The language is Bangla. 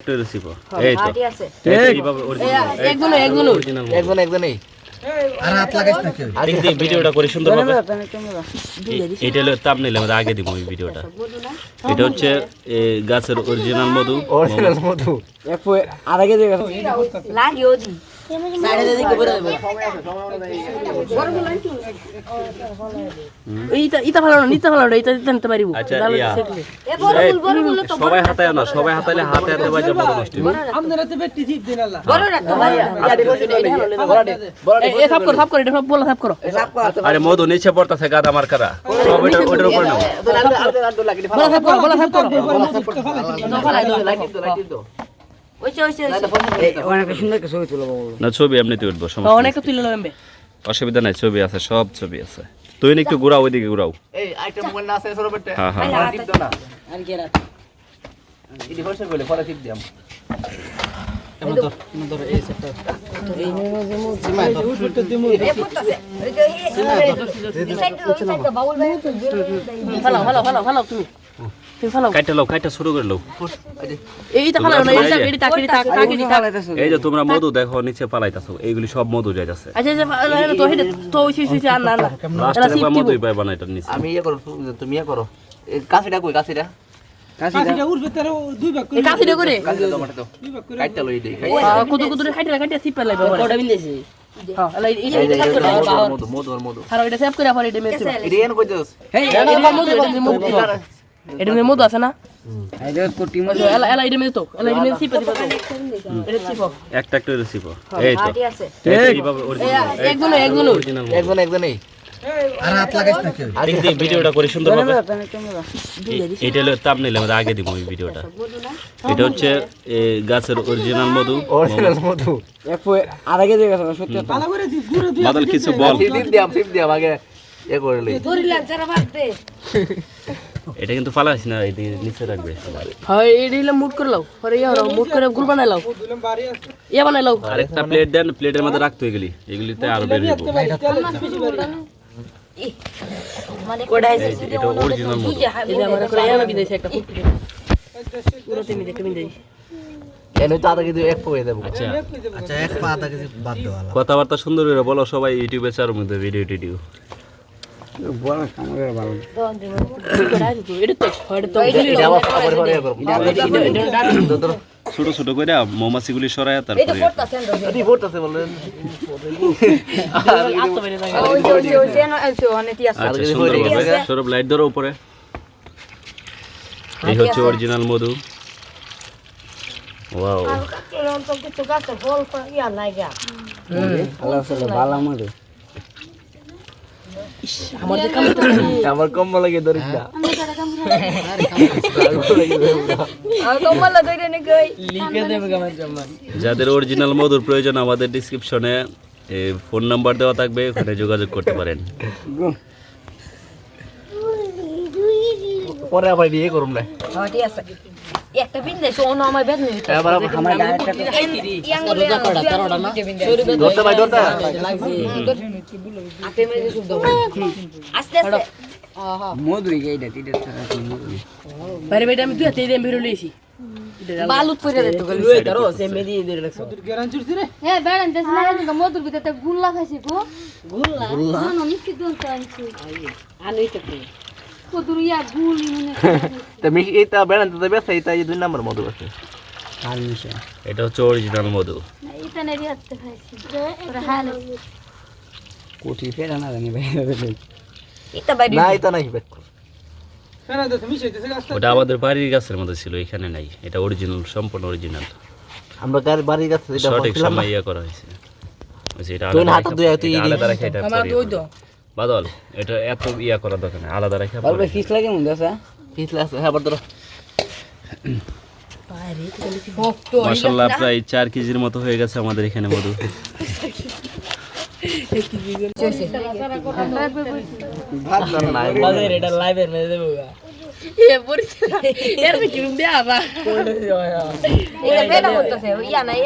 একটু রেসিপি এই তো। এইভাবে original, এই একগুলো একগুলো original মতো। একজন একজনই আর হাত লাগাইছ না কেউ? দেখ দেখ ভিডিওটা করে সুন্দর ভাবে এটা হলো থাম্বনেল আমাদের আগে দিব এই ভিডিওটা। এটা হচ্ছে এ, গাছের অরিজিনাল মধু। অরিজিনাল মধু। আর আগে দিকে না আচ্ছা, ইয়া। বড় তো সবাই হাতায় না সবাই হাতাইলে হাতে হাতে বাজে। বড় রাখো ভাই এ- এ সাফ করো সাফ করো এটা সব বলা সাফ করো আরে মধু নিচে পড়তেছে গাদা মার কারা সব এটা ওটার উপর নাও বলা সাফ করো বলা সাফ করো ওইছে ওইছে ওইছে না ছবি এমনিতে উঠবো সমস্যা তুলে নেবে অসুবিধা নাই ছবি আছে সব ছবি আছে তুই একটু ঘুরাও ওইদিকে ঘুরাও হ্যাঁ হ্যাঁ ভালো ভালো ভালো ভালো তুমি তুমি ভালো কাইটা লাও কাইটা শুরু করে লাও। এইটা ভালো না এইটা এইটা তাকে তাকে তাকে এই যে তোমরা মধু দেখো নিচে পালাইতাছো এইগুলি সব মধু যাইতাছে। আচ্ছা আচ্ছা ভালো, তো হেডে তো ওই সিসি আর না না লাস্টে এটা মধুই পাইবা না এটার নিচে। আমি ইয়ে করো তুমি ইয়ে করো। এই কাছিটা কই কাছিটা এই কাছে করে কাছিটা দাও মাঠে দাও কাইটা লই দেই কুদু কুদু খাইতে খাইতে সিপ লাগে বাবা। কোটা বিন্দেছি? হ্যাঁ এই এই যে করে মধু মধু মধু আর এটা সেভ করে পরে এটা মেতে ইডি এন কই দিস এটা মধু এটা মধু। এটা মধু আছে না এলা এলা এটা মেতে তো এলা এটা মেতে সিপ দিবা তো এটা সিপ একটা একটা রেসিপি এই তো আটি আছে এইভাবে original, এই একগুলো একগুলো একজন একজনই আর হাত লাগাইছ না কেউ দেখ দেখ ভিডিওটা করে সুন্দর ভাবে এটা হলো থাম্বনেল আমাদের আগে দিব এই ভিডিওটা এটা হচ্ছে এ, গাছের অরিজিনাল মধু অরিজিনাল মধু বাদল কিছু বল দিয়াম দিয়াম আগে এ করে লই দরিলাম যারা বাদতে এটা কিন্তু ফালাইস না এটি নিচে রাখবে হয় এটা করে লাও। পরে ইয়া লাও করে গুল বানাই লাও। ইয়া বানাই লাও। আরেকটা প্লেট দেন প্লেটের মধ্যে রাখতে এগুলি এগুলিতে আরও বের হইব। এটা অরিজিনাল মধু এটা আমার করে ইয়া লাগি দিয়েছে একটা পুরো তুমি দেখে বিন দেই এনে তো আদা কিন্তু এক পয়ে দেব। আচ্ছা। আচ্ছা এক পা আধা কেজি বাদ দেওয়া কথাবার্তা সুন্দর বলো সবাই ইউটিউবে চার মধ্যে ভিডিও টিডিও ছোট ছোট করে মৌমাছিগুলি সরায় এই তো তারপরে আচ্ছা সুন্দরভাবে সৌরভ লাইট ধরো উপরে। এই হচ্ছে অরিজিনাল মধু। ওয়াও ইয়া লাগা। আমার যে কাম আমার কম লাগে যাদের অরিজিনাল মধুর প্রয়োজন আমাদের ডিসক্রিপশনে ফোন নাম্বার দেওয়া থাকবে ওখানে যোগাযোগ করতে পারেন। পরে আবার ইয়ে করুম না। ঠিক আছে। একটা বিন দেছো অন্য আমার বেদ নিতে এবার আমার ইয়াং বলে কড়া তারটা না। ধরতে ভাই ধরতে আতে মেরে শুদ্ধ আস্তে আস্তে। বাইরে বাইরে আমি দুই হাতে দিয়ে বেরো লইছি বালুত পড়ে যেত লুই ধরো সে মেদি দিয়ে রাখছো। বেড়ান দেশ না কিন্তু মধুর ভিতরে গুল্লা খাইছি গো। গুল্লা? না না মিষ্টি দন তো আনছি আনি তো কদুর গুল তা মিশ এইটা বেড়ান তো বেসা এইটা এই দুই নাম্বার মধু আছে এটা হচ্ছে অরিজিনাল মধু এটা নেরি হাতে খাইছি ওরা হালে এটা বাইরে না এটা নাই ওটা আমাদের বাড়ির গাছের মধ্যে ছিল এখানে নাই এটা অরিজিনাল সম্পূর্ণ অরিজিনাল আমরা গাড়ি গেছে সঠিক সময় ইয়া করা হয়েছে এটা আলাদা হাতে রেখে- ধুয়ে তুই এটা বাদল এটা এত ইয়া করার দরকার নেই আলাদা রেখে পরে। পিছলে আছে হ্যাঁ? বর্তরা মাশাআল্লাহ প্রায় চার কেজির মতো হয়ে গেছে আমাদের এখানে মধু। ভাত দাও না বাজারে এটা লাইভের দেবো এ পরিছে এর কি দেয়া বা। ইয়া না